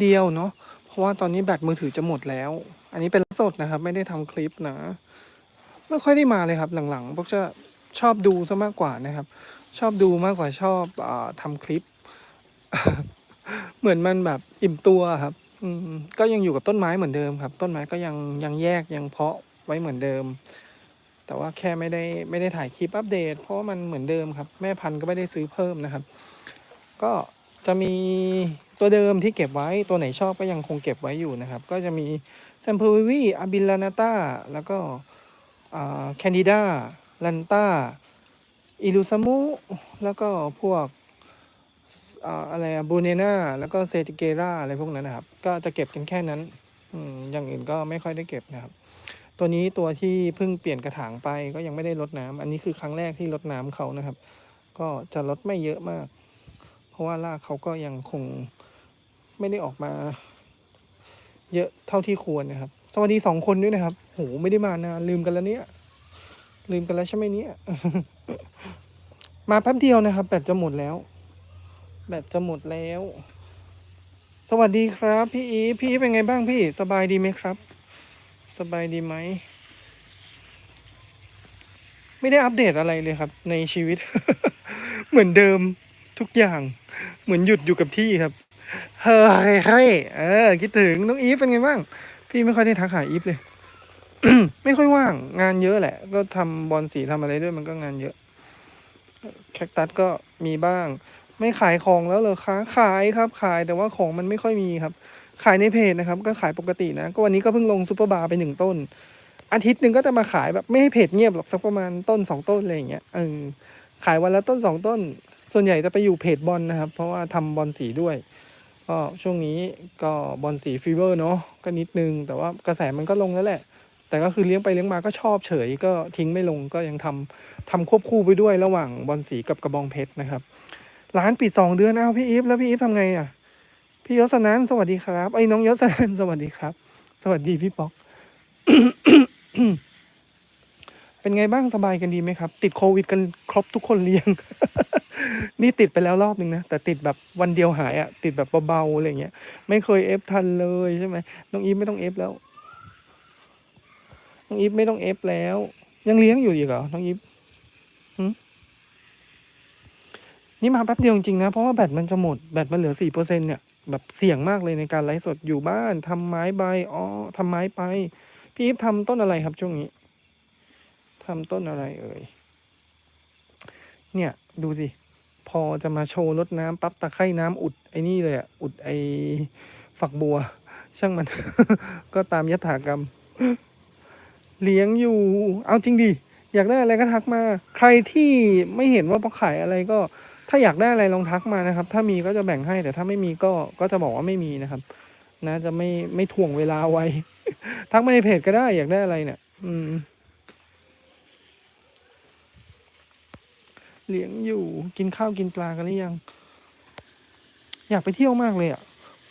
เดียวเนาะเพราะว่าตอนนี้แบตมือถือจะหมดแล้ว อันนี้เป็นสดนะครับ ไม่ได้ทำคลิปนะ ไม่ค่อยได้มาเลยครับหลังๆพวกจะชอบดูซะมากกว่านะครับ ชอบดูมากกว่าชอบอาทำคลิป เหมือนมันแบบอิ่มตัวครับ อืมก็ยังอยู่กับต้นไม้เหมือนเดิมครับ ต้นไม้ก็ยังยังแยกยังเพาะไว้เหมือนเดิม แต่ว่าแค่ไม่ได้ไม่ได้ถ่ายคลิปอัปเดต เพราะมันเหมือนเดิมครับ แม่พันธุ์ก็ไม่ได้ซื้อเพิ่มนะครับ ก็จะมี ตัวเดิมที่เก็บไว้ตัวไหนชอบก็ยังคงเก็บไว้อยู่นะครับ ก็จะมีแซมเพอร์วีอาบิลานาตาแล้วก็แคนดิดาลันตาอิลูซามุแล้วก็พวกอ่าอะไรบูเนนาแล้วก็เซติเกราอะไรพวกนั้นนะครับ ก็จะเก็บกันแค่นั้นอย่างอื่นก็ไม่ค่อยได้เก็บนะครับ ตัวนี้ตัวที่เพิ่งเปลี่ยนกระถางไปก็ยังไม่ได้รดน้ำอันนี้คือครั้งแรกที่รดน้ำเขานะครับ ก็จะลดไม่เยอะมาก เพราะว่ารากเขาก็ยังคง ไม่ได้ออกมา เยอะเท่าที่ควรนะครับ สวัสดีสองคนด้วยนะครับโหไม่ได้มานานลืมกันแล้วเนี่ย ลืมกันแล้วใช่ไหมเนี่ย มาแป๊บเดียวนะครับ แบตจะหมดแล้ว แบตจะหมดแล้ว สวัสดีครับ พี่อีพี่อีเป็นไงบ้างพี่ สบายดีไหมครับ สบายดีไหมไม่ได้อัปเดตอะไรเลยครับ ในชีวิต เหมือนเดิมทุกอย่าง เหมือนหยุดอยู่กับที่ครับ เฮ้ยเฮ้ยเออ คิดถึงน้องอีฟเป็นไงบ้าง พี่ไม่ค่อยได้ทักหาอีฟเลย ไม่ค่อยว่าง งานเยอะแหละ ก็ทำบอลสีทำอะไรด้วยมันก็งานเยอะ แคคตัสก็มีบ้าง ไม่ขายของแล้วเหรอคะขายครับขายแต่ว่าของมันไม่ค่อยมีครับ ขายในเพจนะครับ ก็ขายปกตินะ ก็วันนี้ก็เพิ่งลงซูเปอร์บาร์ไปหนึ่งต้น อาทิตย์หนึ่งก็จะมาขายแบบไม่ให้เพจเงียบหรอกสักประมาณต้นสองต้นอะไรอย่างเงี้ยเออขายวันละต้นสองต้น ส่วนใหญ่จะไปอยู่เพจบอลนะครับ เพราะว่าทำบอลสีด้วย ก็ช่วงนี้ก็บอลสีฟีเวอร์เนาะก็นิดนึง แต่ว่ากระแสมันก็ลงแล้วแหละ แต่ก็คือเลี้ยงไปเลี้ยงมาก็ชอบเฉย ก็ทิ้งไม่ลงก็ยังทำทำควบคู่ไปด้วยระหว่างบอลสีกับกระบองเพชรนะครับ ร้านปิดสองเดือนอ้าวพี่อีฟแล้วพี่อีฟทำไงอะ พี่ยศนันสวัสดีครับไอ้น้องยศนันสวัสดีครับ สวัสดีพี่ป๊อก เป็นไงบ้างสบายกันดีไหมครับ ติดโควิดกันครบทุกคนเลี้ยง นี่ติดไปแล้วรอบนึงนะ แต่ติดแบบวันเดียวหายอะติดแบบเบาๆอะไรเงี้ย ไม่เคยเอฟทันเลยใช่ไหมน้องอีฟไม่ต้องเอฟแล้ว น้องอีฟไม่ต้องเอฟแล้ว ยังเลี้ยงอยู่อีกเหรอ น้องอีฟนี่มาแป๊บเดียวจริงๆนะ เพราะว่าแบตมันจะหมด แบตมันเหลือสี่เปอร์เซ็นเนี่ยแบบเสี่ยงมากเลยในการไลฟ์สดอยู่บ้านทำไม้ใบอ๋อทำไม้ไป พี่อีฟทำต้นอะไรครับช่วงนี้ทำต้นอะไรเอ่ยเนี่ย ดูสิ พอจะมาโชว์รดน้ำปั๊บตะไคร่น้ำอุดไอ้นี่เลยอะอุดไอ้ฝักบัว ช่างมัน ก็ตามยถากรรม เลี้ยงอยู่ เอาจริงดิอยากได้อะไรก็ทักมา ใครที่ไม่เห็นว่าพอขายอะไรก็ ถ้าอยากได้อะไรลองทักมานะครับ ถ้ามีก็จะแบ่งให้แต่ถ้าไม่มีก็ก็จะบอกว่าไม่มีนะครับ นะจะไม่ไม่ถ่วงเวลาไว้ ทักมาในเพจก็ได้อยากได้อะไรเนี่ยอืม เลี้ยงอยู่กินข้าวกินปลากันหรือยัง อยากไปเที่ยวมากเลยอะ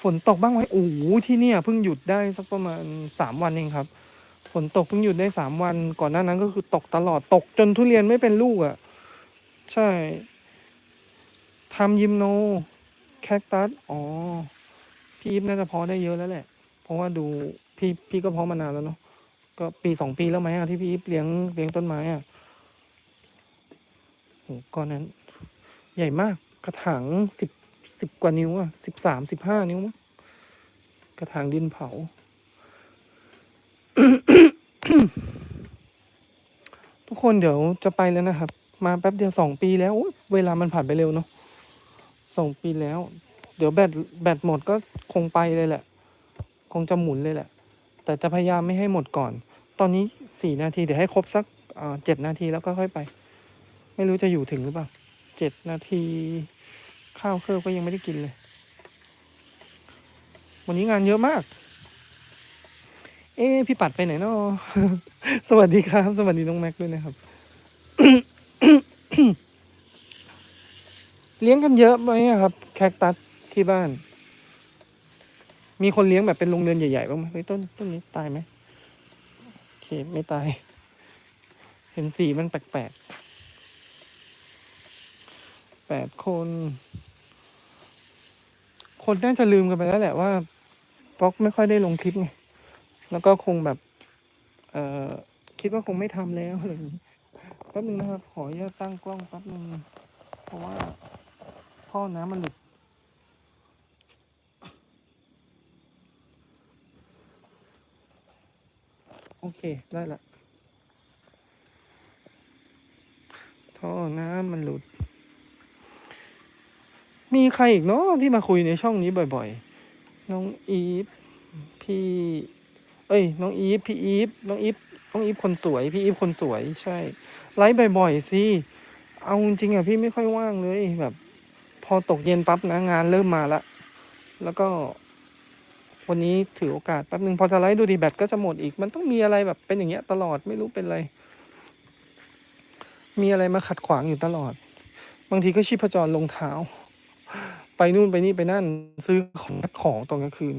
ฝนตกบ้างไหมโอ้โหที่เนี่ยเพิ่งหยุดได้สักประมาณสามวันเองครับ ฝนตกเพิ่งหยุดได้สามวัน ก่อนหน้านั้นก็คือตกตลอดตกจนทุเรียนไม่เป็นลูกอะ ใช่ทำยิมโน แคคตัส อ๋อ พี่อีฟน่าจะพาะได้เยอะแล้วแหละ เพราะว่าดูพี่พี่ก็พาะมานานแล้วเนาะ ก็ปีสองปีแล้วไหมอะที่พี่อีฟเลี้ยงเลี้ยงต้นไม้อะ ก้อนนั้น ใหญ่มาก กระถางสิบสิบกว่านิ้วอะสิบสามสิบห้านิ้วมั้งกระถางดินเผา ทุกคนเดี๋ยวจะไปแล้วนะครับ มาแป๊บเดียวสองปีแล้วเวลามันผ่านไปเร็วเนาะสองปีแล้ว เดี๋ยวแบตแบตหมดก็คงไปเลยแหละ คงจะหมุนเลยแหละ แต่จะพยายามไม่ให้หมดก่อน ตอนนี้สี่นาทีเดี๋ยวให้ครบสักเจ็ดนาทีแล้วก็ค่อยไป ไม่รู้จะอยู่ถึงหรือเปล่าเจ็ดนาที ข้าวเครื่องก็ยังไม่ได้กินเลย วันนี้งานเยอะมาก เอ๊พี่ปัดไปไหนเนาะสวัสดีครับ สวัสดีน้องแม็กด้วยนะครับ เลี้ยงกันเยอะไหมครับ แคคตัสที่บ้าน มีคนเลี้ยงแบบเป็นโรงเรือนใหญ่ๆบ้างไหมต้นต้นนี้ตายไหมโอเคไม่ตาย เห็นสีมันแปลกๆ แปดคน คนน่าจะลืมกันไปแล้วแหละว่าเพราะไม่ค่อยได้ลงคลิปไง แล้วก็คงแบบ เอ่อ คิดว่าคงไม่ทำแล้วอะไรอย่างนี้แป๊บนึงนะครับ ขออนุญาตตั้งกล้องแป๊บนึง เพราะว่าท่อน้ำมันหลุดโอเค ได้ละท่อน้ำมันหลุด มีใครอีกเนาะที่มาคุยในช่องนี้บ่อยๆ น้องอีฟพี่ เอ้ย น้องอีฟพี่อีฟน้องอีฟน้องอีฟคนสวย พี่อีฟคนสวยใช่ ไลฟ์บ่อยๆสิเอาจริงอะพี่ไม่ค่อยว่างเลยแบบ พอตกเย็นปั๊บนะงานเริ่มมาละแล้วก็ วันนี้ถือโอกาสแป๊บหนึ่งพอจะไลฟ์ดูดีแบตก็จะหมดอีก มันต้องมีอะไรแบบเป็นอย่างเงี้ยตลอดไม่รู้เป็นอะไร มีอะไรมาขัดขวางอยู่ตลอด บางทีก็ชีพจรลงเท้า ไปนู่นไปนี่ไปนั่น ซื้อของของตอนกลางคืน